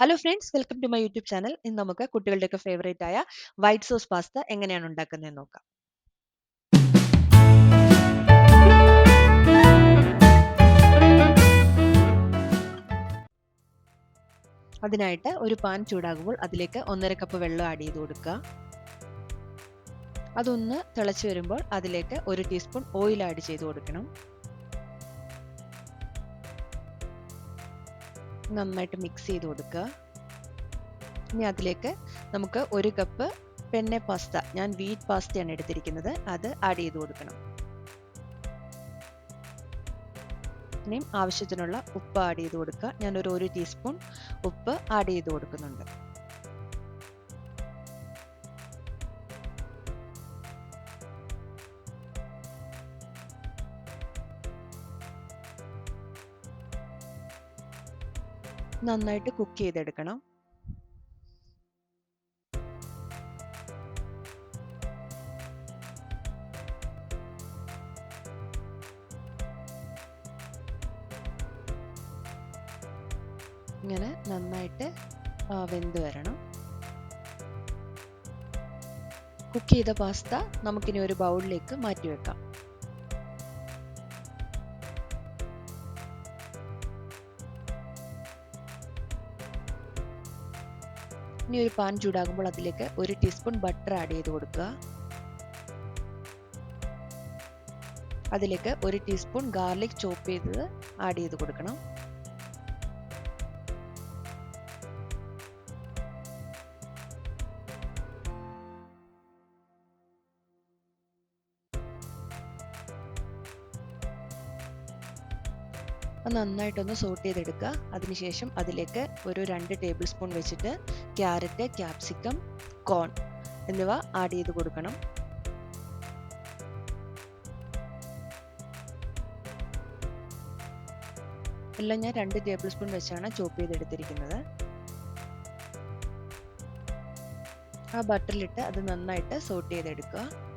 Hello friends welcome to my YouTube channel ഇന്ന് നമുക്ക് കുട്ടികളുടെയൊക്കെ ഫേവറേറ്റ് ആയ വൈറ്റ് സോസ് പാസ്ത എങ്ങനെയാണ് ഉണ്ടാക്കുന്നതെന്ന് നോക്കാം. അതിനായിട്ട് ഒരു പാൻ ചൂടാകുമ്പോൾ അതിലേക്ക് ഒന്നര കപ്പ് വെള്ളം ആഡ് ചെയ്ത് കൊടുക്കുക. അതൊന്ന് തിളച്ച് വരുമ്പോൾ അതിലേക്ക് ഒരു ടീസ്പൂൺ ഓയിൽ ആഡ് ചെയ്ത് കൊടുക്കണം. നന്നായിട്ട് മിക്സ് ചെയ്ത് കൊടുക്കുക. ഇനി അതിലേക്ക് നമുക്ക് ഒരു കപ്പ് പെന്നെ പാസ്ത ഞാൻ വീറ്റ് പാസ്തയാണ് എടുത്തിരിക്കുന്നത്. അത് ആഡ് ചെയ്ത് കൊടുക്കണം. ഇനിയും ആവശ്യത്തിനുള്ള ഉപ്പ് ആഡ് ചെയ്ത് കൊടുക്കുക. ഞാനൊരു ഒരു ടീസ്പൂൺ ഉപ്പ് ആഡ് ചെയ്ത് കൊടുക്കുന്നുണ്ട്. നന്നായിട്ട് കുക്ക് ചെയ്തെടുക്കണം. ഇങ്ങനെ നന്നായിട്ട് വെന്ത് വരണം. കുക്ക് ചെയ്ത പാസ്ത നമുക്കിനി ഒരു ബൗളിലേക്ക് മാറ്റി വെക്കാം. ഇനി ഒരു പാൻ ചൂടാകുമ്പോൾ അതിലേക്ക് ഒരു ടീസ്പൂൺ ബട്ടർ ആഡ് ചെയ്ത് കൊടുക്കുക. അതിലേക്ക് ഒരു ടീസ്പൂൺ ഗാർലിക് ചോപ്പ് ചെയ്തത് ആഡ് ചെയ്ത് കൊടുക്കണം. അത് നന്നായിട്ടൊന്ന് സോട്ട് ചെയ്തെടുക്കുക. അതിനുശേഷം അതിലേക്ക് ഒരു രണ്ട് ടേബിൾ സ്പൂൺ വെച്ചിട്ട് ക്യാരറ്റ് ക്യാപ്സിക്കം കോൺ എന്നിവ ആഡ് ചെയ്ത് കൊടുക്കണം. എല്ലാം ഞാൻ രണ്ട് ടേബിൾ സ്പൂൺ വെച്ചാണ് ചോപ്പ് ചെയ്തെടുത്തിരിക്കുന്നത്. ആ ബട്ടറിലിട്ട് അത് നന്നായിട്ട് സോട്ട് ചെയ്തെടുക്കുക.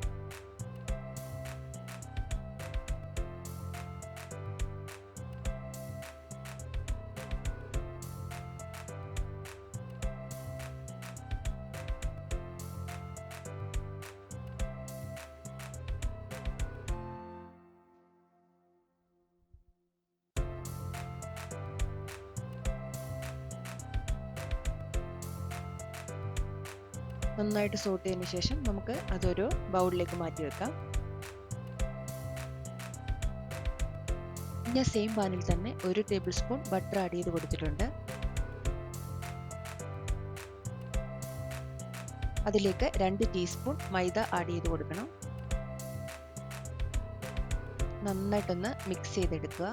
നന്നായിട്ട് സോട്ട് ചെയ്തതിന് ശേഷം നമുക്ക് അതൊരു ബൗളിലേക്ക് മാറ്റി വെക്കാം. ഞാൻ സെയിം പാനിൽ തന്നെ ഒരു ടേബിൾ സ്പൂൺ ബട്ടർ ആഡ് ചെയ്ത് കൊടുത്തിട്ടുണ്ട്. അതിലേക്ക് രണ്ട് ടീസ്പൂൺ മൈദ ആഡ് ചെയ്ത് കൊടുക്കണം. നന്നായിട്ടൊന്ന് മിക്സ് ചെയ്തെടുക്കുക.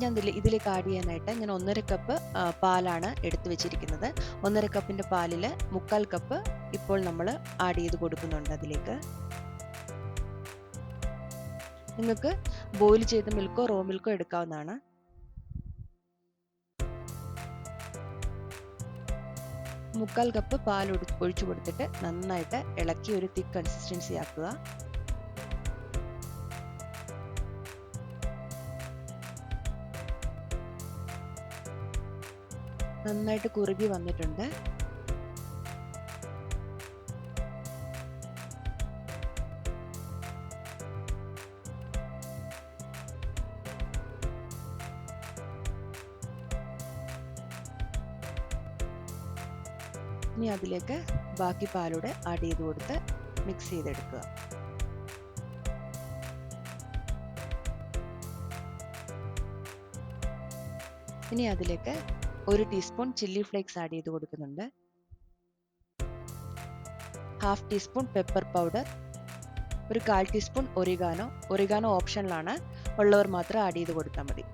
ഞാൻ ഇതിലേക്ക് ആഡ് ചെയ്യാനായിട്ട് ഞാൻ ഒന്നര കപ്പ് പാലാണ് എടുത്തു വെച്ചിരിക്കുന്നത്. ഒന്നര കപ്പിന്റെ പാലിൽ മുക്കാൽ കപ്പ് ഇപ്പോൾ നമ്മൾ ആഡ് ചെയ്ത് കൊടുക്കുന്നുണ്ട് അതിലേക്ക്. നിങ്ങൾക്ക് ബോയിൽ ചെയ്ത മിൽക്കോ റോ മിൽക്കോ എടുക്കാവുന്നതാണ്. മുക്കാൽ കപ്പ് പാൽ ഒഴിച്ചു കൊടുത്തിട്ട് നന്നായിട്ട് ഇളക്കി ഒരു തിക്ക് കൺസിസ്റ്റൻസി ആക്കുക. നന്നായിട്ട് കുറുകി വന്നിട്ടുണ്ട്. ഇനി അതിലേക്ക് ബാക്കി പാലൂടെ ആഡ് ചെയ്ത് കൊടുത്ത് മിക്സ് ചെയ്തെടുക്കുക. ഇനി അതിലേക്ക് ഒരു ടീസ്പൂൺ ചില്ലി ഫ്ലേക്സ് ആഡ് ചെയ്ത് കൊടുക്കുന്നുണ്ട്. ഹാഫ് ടീസ്പൂൺ പെപ്പർ പൗഡർ ഒരു കാൽ ടീസ്പൂൺ ഒറിഗാനോ ഒറിഗാനോ ഓപ്ഷനിലാണ് ഉള്ളവർ മാത്രം ആഡ് ചെയ്ത് കൊടുത്താൽ മതി.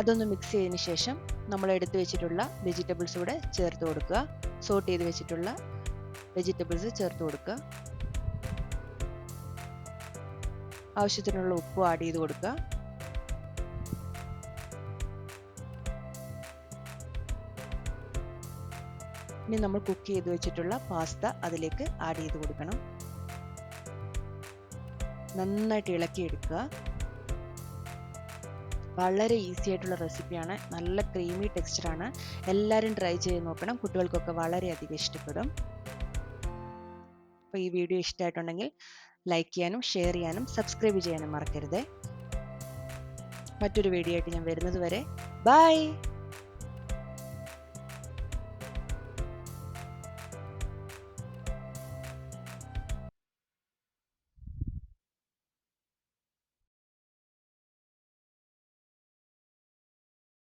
അതൊന്ന് മിക്സ് ചെയ്തതിന് ശേഷം നമ്മൾ എടുത്തു വെച്ചിട്ടുള്ള വെജിറ്റബിൾസ് കൂടെ ചേർത്ത് കൊടുക്കുക. സോട്ട് ചെയ്ത് വെച്ചിട്ടുള്ള വെജിറ്റബിൾസ് ചേർത്ത് കൊടുക്കുക. ആവശ്യത്തിനുള്ള ഉപ്പ് ആഡ് ചെയ്ത് കൊടുക്കുക. ഇനി നമ്മൾ കുക്ക് ചെയ്ത് വെച്ചിട്ടുള്ള പാസ്ത അതിലേക്ക് ആഡ് ചെയ്ത് കൊടുക്കണം. നന്നായിട്ട് ഇളക്കിയെടുക്കുക വളരെ ഈസി ആയിട്ടുള്ള റെസിപ്പിയാണ് നല്ല ക്രീമി ടെക്സ്ചറാണ് എല്ലാവരും ട്രൈ ചെയ്ത് നോക്കണം. കുട്ടികൾക്കൊക്കെ വളരെയധികം ഇഷ്ടപ്പെടും. അപ്പോൾ ഈ വീഡിയോ ഇഷ്ടമായിട്ടുണ്ടെങ്കിൽ ലൈക്ക് ചെയ്യാനും ഷെയർ ചെയ്യാനും സബ്സ്ക്രൈബ് ചെയ്യാനും മറക്കരുത്. മറ്റൊരു വീഡിയോ ആയിട്ട് ഞാൻ വരുന്നത് വരെ. ബൈ